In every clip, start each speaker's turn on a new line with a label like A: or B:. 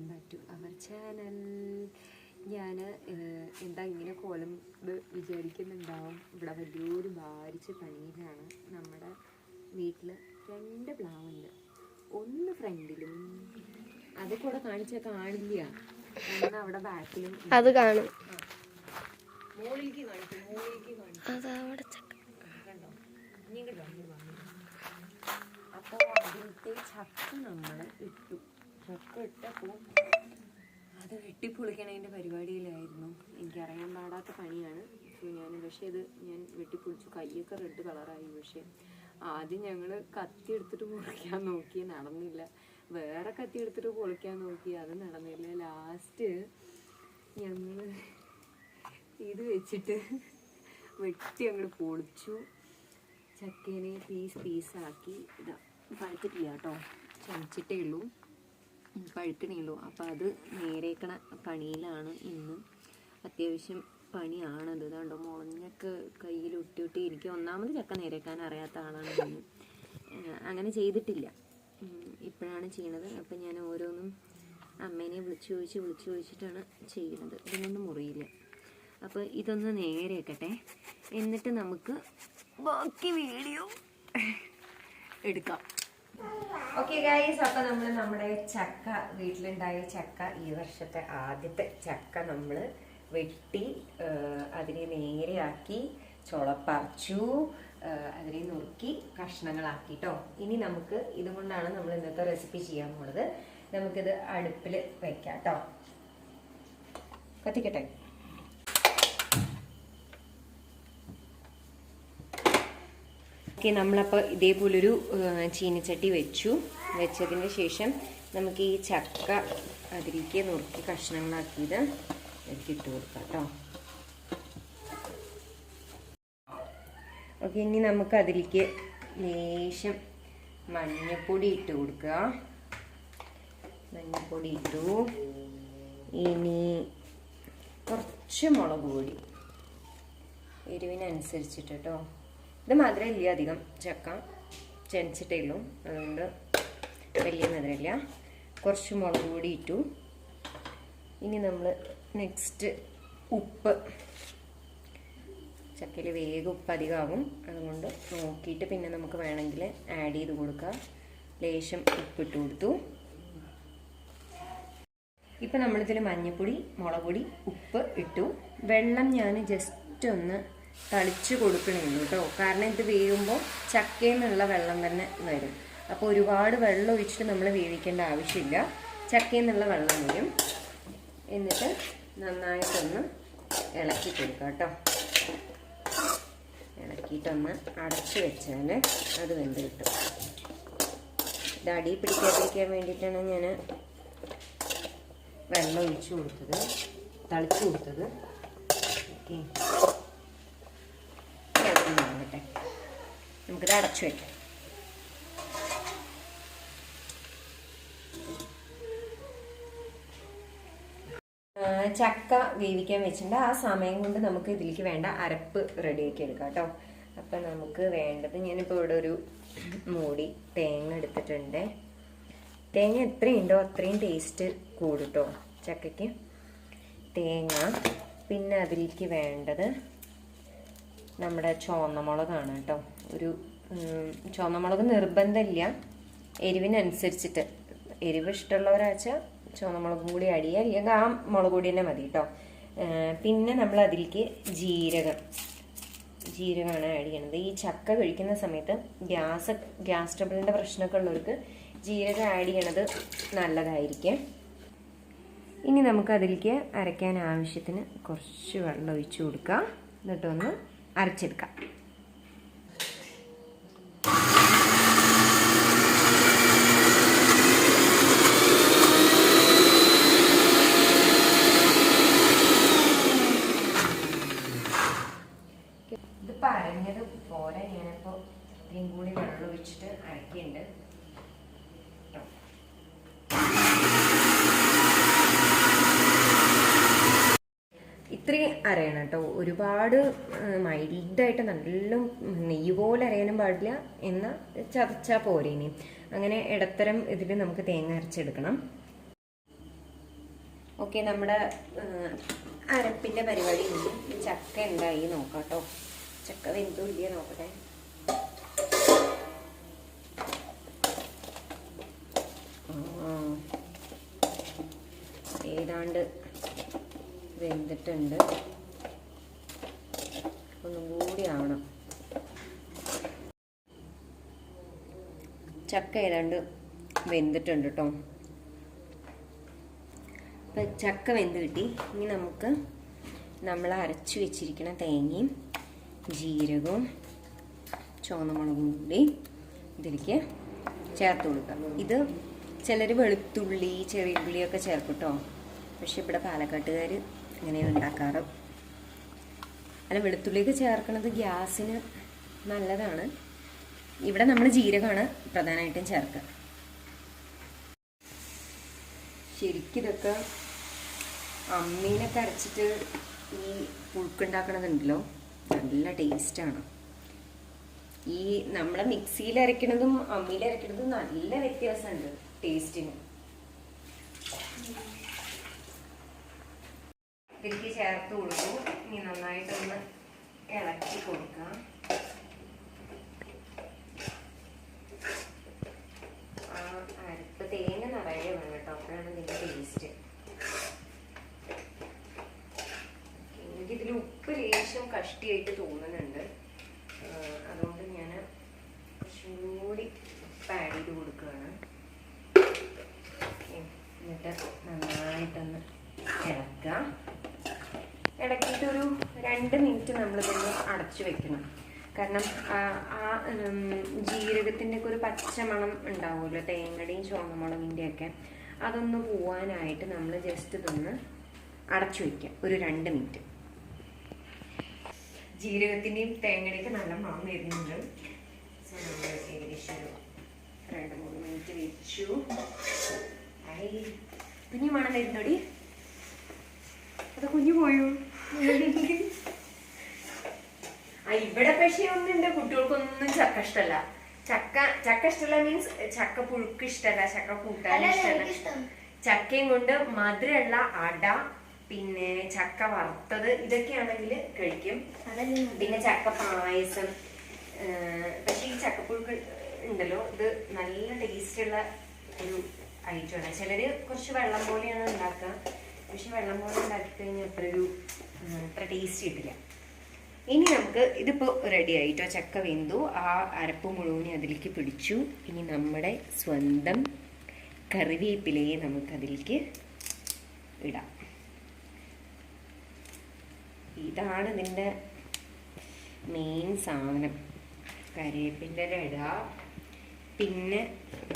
A: Welcome back to our channel ഞാൻ എന്താ ഇങ്ങനെ കോലം വിചാരിക്കുന്നുണ്ടാവും. ഇവിടെ വലിയൊരു ഭാരിച്ച പണിയിലാണ് നമ്മുടെ വീട്ടിൽ രണ്ട് പ്ലാവുണ്ട്. ഒന്ന് ഫ്രണ്ടിലും. അത് കൂടെ കാണിച്ചാൽ കാണില്ല. ഒന്ന് അവിടെ ബാക്കിലും.
B: അത് കാണും.
A: മുകളിലേക്ക് കാണിക്കും മുകളിലേക്ക് കാണിക്കും.
B: അതവിടെ ചക്ക.
A: കണ്ടോ? ഇനി കണ്ടോ അപ്പൊ അതിലത്തെ ചക്ക നമ്മൾ ഇട്ടു. അത് വെട്ടിപ്പൊളിക്കണതിന്റെ പരിപാടിയിലായിരുന്നു. എനിക്കറിയാൻ പാടാത്ത പണിയാണ്. സോ ഞാൻ പക്ഷേ ഇത് ഞാൻ വെട്ടിപ്പൊളിച്ചു. കൈയൊക്കെ റെഡ് കളറായി പക്ഷേ ആദ്യം ഞങ്ങൾ കത്തി എടുത്തിട്ട് പൊളിക്കാൻ നോക്കി. നടന്നില്ല. വേറെ കത്തി എടുത്തിട്ട് പൊളിക്കാൻ നോക്കി. അത് നടന്നില്ല. ലാസ്റ്റ് ഞങ്ങൾ ഇത് വെച്ചിട്ട് വെട്ടി അങ്ങോട്ട് പൊളിച്ചു. ചക്കേനെ പീസ് പീസാക്കി ഇതാ പഴുത്തിട്ടില്ല കേട്ടോ. ചമച്ചിട്ടേ ഉള്ളൂ. ഉം, പഴുക്കണേ ഉള്ളൂ അപ്പം അത് നേരേക്കണ പണിയിലാണ് ഇന്ന്. അത്യാവശ്യം പണിയാണത്. ഇതാണ്ടോ മുളഞ്ഞൊക്കെ കയ്യിൽ ഒട്ടി ഒട്ടി എനിക്ക് ഒന്നാമത് ചക്ക നേരേക്കാൻ അറിയാത്ത ആളാണ് ഞാൻ അങ്ങനെ ചെയ്തിട്ടില്ല. ഇപ്പോഴാണ് ചെയ്യണത്. അപ്പം ഞാൻ ഓരോന്നും അമ്മേനെ വിളിച്ച് ചോദിച്ച് വിളിച്ച് ചോദിച്ചിട്ടാണ് ചെയ്യുന്നത് ഇതിനൊന്നും മുറിയില്ല. അപ്പോൾ ഇതൊന്ന് നേരെയൊക്കട്ടെ. എന്നിട്ട് നമുക്ക് ബാക്കി വീഡിയോ എടുക്കാം. ഓക്കെ ഗൈസ് അപ്പൊ നമ്മൾ നമ്മുടെ ചക്ക വീട്ടിലുണ്ടായ ചക്ക ഈ വർഷത്തെ ആദ്യത്തെ ചക്ക നമ്മൾ വെട്ടി അതിനെ നേരെയാക്കി ചുളപ്പറിച്ചു അതിനെ നുറുക്കി കഷ്ണങ്ങളാക്കി കേട്ടോ ഇനി നമുക്ക് ഇതുകൊണ്ടാണ് നമ്മൾ ഇന്നത്തെ റെസിപ്പി ചെയ്യാൻ പോണത്. നമുക്കിത് അടുപ്പിൽ വെക്കാം കേട്ടോ കത്തിക്കട്ടെ? ഓക്കെ നമ്മളപ്പോൾ ഇതേപോലൊരു ചീനിച്ചട്ടി വെച്ചു. വെച്ചതിന് ശേഷം നമുക്ക് ഈ ചക്ക അതിലേക്ക് നുറുക്കി കഷ്ണങ്ങളാക്കിയത് അതിലേക്ക് ഇട്ട് കൊടുക്കാം കേട്ടോ ഓക്കെ ഇനി നമുക്ക് അതിലേക്ക് ലേശം മഞ്ഞപ്പൊടി ഇട്ട് കൊടുക്കുക. മഞ്ഞപ്പൊടി ഇട്ടു. ഇനി കുറച്ച് മുളക് പൊടി. എരിവിനനുസരിച്ചിട്ട് കേട്ടോ ഇത് മധുരമില്ല അധികം. ചക്ക ചെനച്ചിട്ടേ ഉള്ളൂ അതുകൊണ്ട് വലിയ മധുരമില്ല. കുറച്ച് മുളക് പൊടി ഇട്ടു. ഇനി നമ്മൾ നെക്സ്റ്റ് ഉപ്പ്. ചക്കയിൽ വേഗം ഉപ്പ് അധികമാകും. അതുകൊണ്ട് നോക്കിയിട്ട് പിന്നെ നമുക്ക് വേണമെങ്കിൽ ആഡ് ചെയ്ത് കൊടുക്കുക ലേശം ഉപ്പിട്ട് കൊടുത്തു. ഇപ്പം നമ്മളിതിൽ മഞ്ഞൾപ്പൊടി മുളക് പൊടി ഉപ്പ് ഇട്ടു. വെള്ളം ഞാൻ ജസ്റ്റ് ഒന്ന് തളിച്ച് കൊടുക്കണേ കേട്ടോ. കാരണം ഇത് വേവുമ്പോൾ ചക്കയിൽ നിന്നുള്ള വെള്ളം തന്നെ വരും. അപ്പോൾ ഒരുപാട് വെള്ളം ഒഴിച്ചിട്ട് നമ്മൾ വേവിക്കേണ്ട ആവശ്യമില്ല. ചക്കയിൽ നിന്നുള്ള വെള്ളം വരും. എന്നിട്ട് നന്നായിട്ടൊന്ന് ഇളക്കി കൊടുക്കുക കേട്ടോ. ഇളക്കിയിട്ടൊന്ന് അടച്ചു വെച്ചാൽ അത് വെന്ത് കിട്ടും. ഇത് അടി പിടിക്കാതിരിക്കാൻ വേണ്ടിയിട്ടാണ് ഞാൻ വെള്ളം ഒഴിച്ചു കൊടുത്തത് തളിച്ചു കൊടുത്തത്. ഓക്കെ. നമുക്കിത് അടച്ചു വയ്ക്കാം ചക്ക വേവിക്കാൻ വെച്ചിട്ടുണ്ട്. ആ സമയം കൊണ്ട് നമുക്ക് ഇതിലേക്ക് വേണ്ട അരപ്പ് റെഡിയാക്കി എടുക്കാം കേട്ടോ. അപ്പം നമുക്ക് വേണ്ടത് ഞാനിപ്പോൾ ഇവിടെ ഒരു മൂടി തേങ്ങ എടുത്തിട്ടുണ്ട്. തേങ്ങ എത്രയുണ്ടോ അത്രയും ടേസ്റ്റ് കൂടുട്ടോ ചക്കയ്ക്ക്. തേങ്ങ പിന്നെ അതിലേക്ക് വേണ്ടത് നമ്മുടെ ചുവന്നമുളകാണ് കേട്ടോ ഒരു ചുവന്നമുളക് നിർബന്ധമില്ല. എരിവിനനുസരിച്ചിട്ട്. എരിവ് ഇഷ്ടമുള്ളവരാച്ചാൽ ചുവന്നമുളകും കൂടി അടിയ അല്ലെങ്കിൽ ആ മുളക് പൊടി തന്നെ മതി കേട്ടോ പിന്നെ നമ്മൾ അതിലേക്ക് ജീരകം. ജീരകമാണ് ആഡ് ചെയ്യണത് ഈ ചക്ക കഴിക്കുന്ന സമയത്ത് ഗ്യാസ് ഗ്യാസ് ട്രബിളിന്റെ പ്രശ്നമൊക്കെ ഉള്ളവർക്ക് ജീരകം ആഡ് ചെയ്യണത് നല്ലതായിരിക്കും. ഇനി നമുക്ക് അതിലേക്ക് അരയ്ക്കാൻ ആവശ്യത്തിന് കുറച്ച് വെള്ളം ഒഴിച്ചു കൊടുക്കാം. എന്നിട്ടൊന്ന് അരച്ചെടുക്കാം ഇതിപ്പോൾ അരഞ്ഞത് പോരാ ഞാനിപ്പോൾ ഇത്രയും കൂടി വെള്ളം ഒഴിച്ചിട്ട് അരക്കുന്നുണ്ട് കേട്ടോ ഇത്രയും അരയണം കേട്ടോ. ഒരുപാട് മൈൽഡായിട്ട് നല്ല നെയ്യ് പോലെ അരയാനും പാടില്ല എന്നാൽ ചതച്ചാൽ പോരെ ഇനി അങ്ങനെ ഇടത്തരം ഇതിൽ നമുക്ക് തേങ്ങ അരച്ചെടുക്കണം. ഓക്കെ നമ്മുടെ അരപ്പിന്റെ പരിപാടി ചക്ക എന്തായി നോക്കാം കേട്ടോ. ചക്ക വെന്തോ ഇല്ല നോക്കട്ടെ. ഏതാണ്ട് വെന്തിട്ടുണ്ട്. ഒന്നും കൂടി ആവണം. ചക്ക ഏതാണ്ട് വെന്തിട്ടുണ്ട് കേട്ടോ അപ്പം ചക്ക വെന്ത് കിട്ടി. ഇനി നമുക്ക് നമ്മൾ അരച്ചു വെച്ചിരിക്കുന്ന തേങ്ങയും ജീരകവും ചുവന്നമുളകും കൂടി ഇതിലേക്ക് ചേർത്ത് കൊടുക്കാം ഇത് ചിലർ വെളുത്തുള്ളി ചെറിയ ഉള്ളിയൊക്കെ ചേർക്കും കേട്ടോ പക്ഷെ ഇവിടെ പാലക്കാട്ടുകാർ അങ്ങനെയാണ് ഉണ്ടാക്കാറ്. അല്ല വെളുത്തുള്ളിയൊക്കെ ചേർക്കുന്നത് ഗ്യാസിന് നല്ലതാണ്. ഇവിടെ നമ്മൾ ജീരകമാണ് പ്രധാനമായിട്ടും ചേർക്കുക. ശരിക്കും ഇതൊക്കെ അമ്മീനൊക്കെ അരച്ചിട്ട് ഈ പുഴുക്കുണ്ടാക്കണതുണ്ടല്ലോ നല്ല ടേസ്റ്റാണ്. ഈ നമ്മളെ മിക്സിയിൽ അരയ്ക്കണതും അമ്മിയിൽ അരയ്ക്കണതും നല്ല വ്യത്യാസമുണ്ട് ടേസ്റ്റിന്. ഇതിലേക്ക് ചേർത്ത് കൊടുക്കും ഇനി നന്നായിട്ടൊന്ന് ഇളക്കി കൊടുക്കാം. അരപ്പ് തേങ്ങ നിറയെ വേണം കേട്ടോ. അപ്പോഴാണ് ഇതിന്റെ ടേസ്റ്റ് എനിക്കിതിൽ ഉപ്പ് ലേശം കഷ്ടിയായിട്ട് തോന്നുന്നുണ്ട്. അതുകൊണ്ട് ഞാൻ കുറച്ചും കൂടി ആഡ് ചെയ്ത് കൊടുക്കുകയാണ്. എന്നിട്ട് നന്നായിട്ടൊന്ന് ഇളക്കാം. ഇളക്കിയിട്ടൊരു രണ്ട് മിനിറ്റ് നമ്മളിതൊന്ന് അടച്ചു വെക്കണം. കാരണം ആ ജീരകത്തിന്റെ ഒക്കെ ഒരു പച്ച മണം ഉണ്ടാവുമല്ലോ തേങ്ങയുടെയും ചുവന്നമുളകിന്റെ ഒക്കെ അതൊന്ന് പോവാനായിട്ട് നമ്മൾ ജസ്റ്റ് ഇതൊന്ന് അടച്ചു വെക്കാം ഒരു രണ്ട് മിനിറ്റ്. ജീരകത്തിന്റെയും തേങ്ങയുടെയൊക്കെ നല്ല മണം വരുന്നുണ്ട്. സോ നമ്മൾ ഏകദേശം ഒരു രണ്ട് മൂന്ന് മിനിറ്റ് വെച്ചു. പിന്നെ മണം വരുന്നോടി അത് കുഞ്ഞു പോയോ? ഇവിടെ പക്ഷേ ഒന്നുണ്ട്. കുട്ടികൾക്കൊന്നും ചക്ക ഇഷ്ടല്ല. ചക്ക ചക്ക ഇഷ്ടമല്ല മീൻസ് ചക്ക പുഴുക്ക് ഇഷ്ടല്ല ചക്ക കൂട്ടാൻ ഇഷ്ടമല്ല ചക്കയും കൊണ്ട് മധുരമുള്ള അട പിന്നെ ചക്ക വറുത്തത് ഇതൊക്കെയാണെങ്കിൽ കഴിക്കും. പിന്നെ ചക്ക പായസം പക്ഷെ ഈ ചക്കപ്പുഴുക്ക് ഉണ്ടല്ലോ ഇത് നല്ല ടേസ്റ്റുള്ള ഒരു ഐറ്റമാണ് ചിലര് കുറച്ച് വെള്ളം പോലെയാണ് ഉണ്ടാക്കുക. പക്ഷെ വെള്ളം പോലെ ഉണ്ടാക്കി കഴിഞ്ഞാൽ അത്ര ഒരു അത്ര ടേസ്റ്റ് കിട്ടില്ല. ഇനി നമുക്ക് ഇതിപ്പോൾ റെഡി ആയിട്ടോ? ചക്ക വെന്തു. ആ അരപ്പ് മുഴുവനും അതിലേക്ക് പിടിച്ചു. ഇനി നമ്മുടെ സ്വന്തം കറിവേപ്പിലയെ നമുക്കതിലേക്ക് ഇടാം. ഇതാണ് ഇതിന്റെ മെയിൻ സാധനം. കറിവേപ്പിന്റെ ഇടാം. പിന്നെ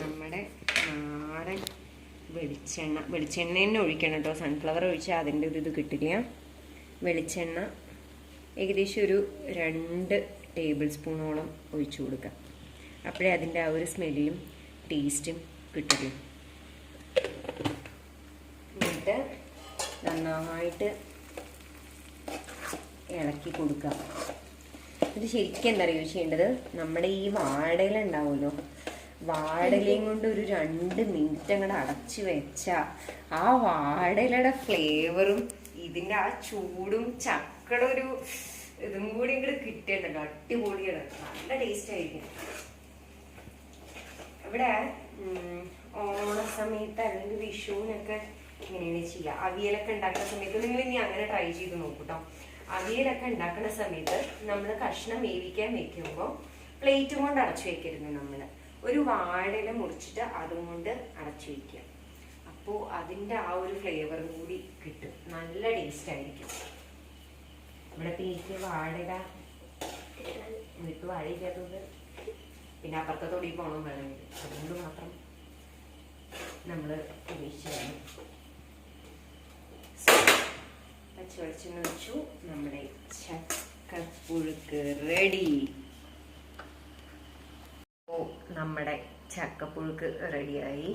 A: നമ്മുടെ നാടൻ വെളിച്ചെണ്ണ. വെളിച്ചെണ്ണ തന്നെ ഒഴിക്കണം കേട്ടോ. സൺഫ്ലവർ ഒഴിച്ചാൽ അതിന്റെ ഒരു ഇത് കിട്ടില്ല. വെളിച്ചെണ്ണ ഏകദേശം ഒരു രണ്ട് ടേബിൾ സ്പൂണോളം ഒഴിച്ചു കൊടുക്കാം അപ്പോഴേ അതിന്റെ ആ ഒരു സ്മെല്ലും ടേസ്റ്റും കിട്ടുള്ളൂ എന്നിട്ട് നന്നായിട്ട് ഇളക്കി കൊടുക്കാം ഇത് ശരിക്കും എന്താ അറിയുക ചെയ്യേണ്ടത്? നമ്മുടെ ഈ വാടയില ഉണ്ടാവുമല്ലോ വാടലയും കൊണ്ട് ഒരു രണ്ട് മിനിറ്റ് അങ്ങോട്ട് അടച്ചു വെച്ച ആ വാടലയുടെ ഫ്ലേവറും ഇതിന്റെ ആ ചൂടും ചക്കയുടെ ഒരു ഇതും കൂടി ഇങ്ങോട്ട് കിട്ടിയിട്ടുണ്ടല്ലോ അടിപൊളിയാണ്. നല്ല ടേസ്റ്റ് ആയിരിക്കും. ഇവിടെ ഓണ ഓണസമയത്ത് അല്ലെങ്കിൽ വിഷുവിനൊക്കെ ഇങ്ങനെയാണ് ചെയ്യുക അവിയലൊക്കെ ഉണ്ടാക്കുന്ന സമയത്ത് നിങ്ങൾ ഇനി അങ്ങനെ ട്രൈ ചെയ്ത് നോക്കൂട്ടോ. അവിയലൊക്കെ ഉണ്ടാക്കുന്ന സമയത്ത് നമ്മൾ കഷ്ണം വേവിക്കാൻ വെക്കുമ്പോൾ പ്ലേറ്റ് കൊണ്ട് അടച്ചു വെക്കരുത് നമ്മൾ ഒരു വാഴയില മുറിച്ചിട്ട് അതും കൊണ്ട് അടച്ചു വെക്കുക. അപ്പോൾ അതിന്റെ ആ ഒരു ഫ്ലേവറും കൂടി കിട്ടും. നല്ല ടേസ്റ്റ് ആയിരിക്കും. ഇവിടെ പേക്ക് വാഴക വീട്ട് വാഴയില്ലാത്തത് പിന്നെ അപ്പുറത്തെ തൊടി പോകണം വേണമെങ്കിൽ അതുകൊണ്ട് മാത്രം നമ്മൾ ഉപേക്ഷിച്ചാണ് പച്ചവെളിച്ചെണ്ണ വെച്ചു നമ്മുടെ ചക്കപ്പുഴുക്ക് റെഡി നമ്മുടെ ചക്കപ്പുഴുക്ക് റെഡിയായി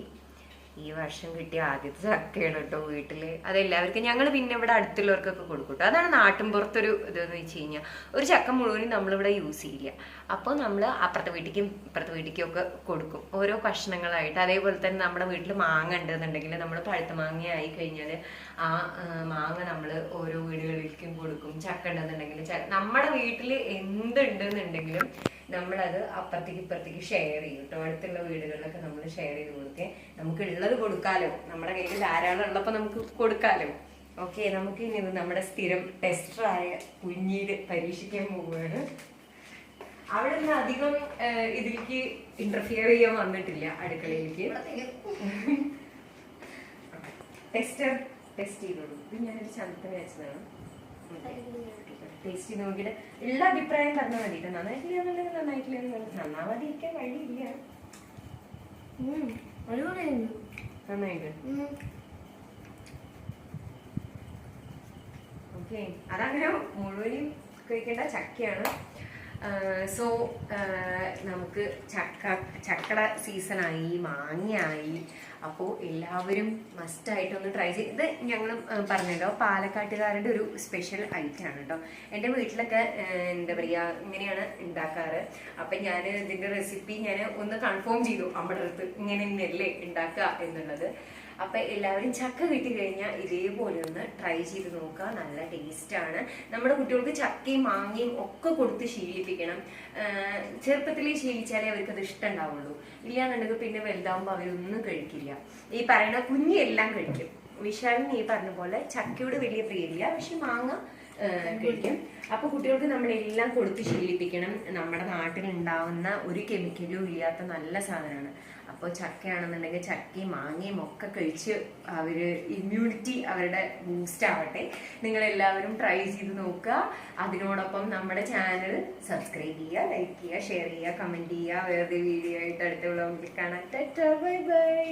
A: ഈ വർഷം കിട്ടിയ ആദ്യത്തെ ചക്കയാണ് കേട്ടോ വീട്ടിൽ. അതെല്ലാവർക്കും ഞങ്ങൾ പിന്നെ ഇവിടെ അടുത്തുള്ളവർക്കൊക്കെ കൊടുക്കും അതാണ് നാട്ടിൻപുറത്തൊരു ഇതെന്ന് വെച്ച് കഴിഞ്ഞാൽ ഒരു ചക്ക മുഴുവനും നമ്മളിവിടെ യൂസ് ചെയ്യില്ല. അപ്പോൾ നമ്മൾ അപ്പുറത്തെ വീട്ടിലേക്കും ഇപ്പുറത്തെ വീട്ടിലേക്കും ഒക്കെ കൊടുക്കും. ഓരോ കഷ്ണങ്ങളായിട്ട്. അതേപോലെ തന്നെ നമ്മുടെ വീട്ടിൽ മാങ്ങ ഉണ്ടെന്നുണ്ടെങ്കിൽ നമ്മൾ പഴുത്ത മാങ്ങ ആയി കഴിഞ്ഞാൽ ആ, മാങ്ങ നമ്മൾ ഓരോ വീടുകളിലേക്കും കൊടുക്കും. ചക്ക ഉണ്ടെന്നുണ്ടെങ്കിൽ നമ്മുടെ വീട്ടിൽ എന്തുണ്ടെന്നുണ്ടെങ്കിലും നമ്മളത് അപ്പുറത്തേക്ക് ഇപ്പുറത്തേക്ക് ഷെയർ ചെയ്യും കേട്ടോ അടുത്തുള്ള വീടുകളിലൊക്കെ നമ്മൾ ഷെയർ ചെയ്ത് കൊടുക്കുക നമുക്ക് ഉള്ളത് കൊടുക്കാലോ. നമ്മുടെ കയ്യിൽ ധാരാളം ഉള്ളപ്പോൾ നമുക്ക് കൊടുക്കാലോ. ഓക്കെ നമുക്ക് ഇനി നമ്മുടെ സ്ഥിരം ടെസ്റ്ററായ കുഞ്ഞീര് പരീക്ഷിക്കാൻ പോവുകയാണ്. അവിടെ നിന്ന് അധികം ഇതിലേക്ക് ഇന്റർഫിയർ ചെയ്യാൻ വന്നിട്ടില്ല അടുക്കളയിലേക്ക്. ടെസ്റ്റർ ടെസ്റ്റ് ചെയ്തോളൂ. ഇത് ഞാനൊരു ചന്തത്തിന് വെച്ചതാണ് ടേസ്റ്റ് ചെയ്ത് നോക്കിയിട്ട് എല്ലാ അഭിപ്രായം പറഞ്ഞാൽ മതിട്ട് നന്നായിട്ടില്ല എന്നുള്ളത് നന്നായിട്ടില്ല എന്നുള്ളത് നന്നാവാതിരിക്കാൻ വഴിയില്ല. നന്നായിട്ട്. ഓക്കെ അതങ്ങനെ മുഴുവനും കഴിക്കേണ്ട ചക്കയാണ്. സോ നമുക്ക് ചക്ക ചക്കട സീസണായി മാങ്ങയായി. അപ്പോൾ എല്ലാവരും മസ്റ്റായിട്ടൊന്ന് ട്രൈ ചെയ്ത് ഇത് ഞങ്ങൾ പറഞ്ഞല്ലോ പാലക്കാട്ടുകാരുടെ ഒരു സ്പെഷ്യൽ ഐറ്റം ആണ് കേട്ടോ എന്റെ വീട്ടിലൊക്കെ എന്താ പറയുക ഇങ്ങനെയാണ് ഉണ്ടാക്കാറ് അപ്പം ഞാൻ ഇതിന്റെ റെസിപ്പി ഞാൻ ഒന്ന് കൺഫേം ചെയ്തു അമ്മയുടെ അടുത്ത് ഇങ്ങനെ തന്നെയല്ലേ ഉണ്ടാക്കുക എന്നുള്ളത്. അപ്പൊ എല്ലാവരും ചക്ക കിട്ടി കഴിഞ്ഞാൽ ഇതേപോലെ ഒന്ന് ട്രൈ ചെയ്ത് നോക്കുക നല്ല ടേസ്റ്റ് ആണ്. നമ്മുടെ കുട്ടികൾക്ക് ചക്കയും മാങ്ങയും ഒക്കെ കൊടുത്ത് ശീലിപ്പിക്കണം. ചെറുപ്പത്തിലേ ശീലിച്ചാലേ അവർക്ക് അത് ഇഷ്ടം ഉണ്ടാവുള്ളൂ ഇല്ലാന്നുണ്ടെങ്കിൽ പിന്നെ വലുതാവുമ്പോൾ അവരൊന്നും കഴിക്കില്ല. ഈ പറയുന്ന കുഞ്ഞെല്ലാം കഴിക്കും. വിശാലിന് ഈ പറഞ്ഞ പോലെ ചക്കയോട് വലിയ പ്രിയമില്ല പക്ഷെ മാങ്ങ കഴിക്കും. അപ്പൊ കുട്ടികൾക്ക് നമ്മളെല്ലാം കൊടുത്ത് ശീലിപ്പിക്കണം. നമ്മുടെ നാട്ടിൽ ഉണ്ടാവുന്ന ഒരു കെമിക്കലും ഇല്ലാത്ത നല്ല സാധനമാണ്. അപ്പോൾ ചക്കയാണെന്നുണ്ടെങ്കിൽ ചക്കയും മാങ്ങയും ഒക്കെ കഴിച്ച് അവർ ഇമ്മ്യൂണിറ്റി അവരുടെ ബൂസ്റ്റ് ആവട്ടെ. നിങ്ങൾ എല്ലാവരും ട്രൈ ചെയ്ത് നോക്കുക. അതിനോടൊപ്പം നമ്മുടെ ചാനൽ സബ്സ്ക്രൈബ് ചെയ്യുക ലൈക്ക് ചെയ്യുക ഷെയർ ചെയ്യുക കമന്റ് ചെയ്യുക. വേറെ വീഡിയോ ആയിട്ട് അടുത്തുള്ള കാണാം. Bye bye.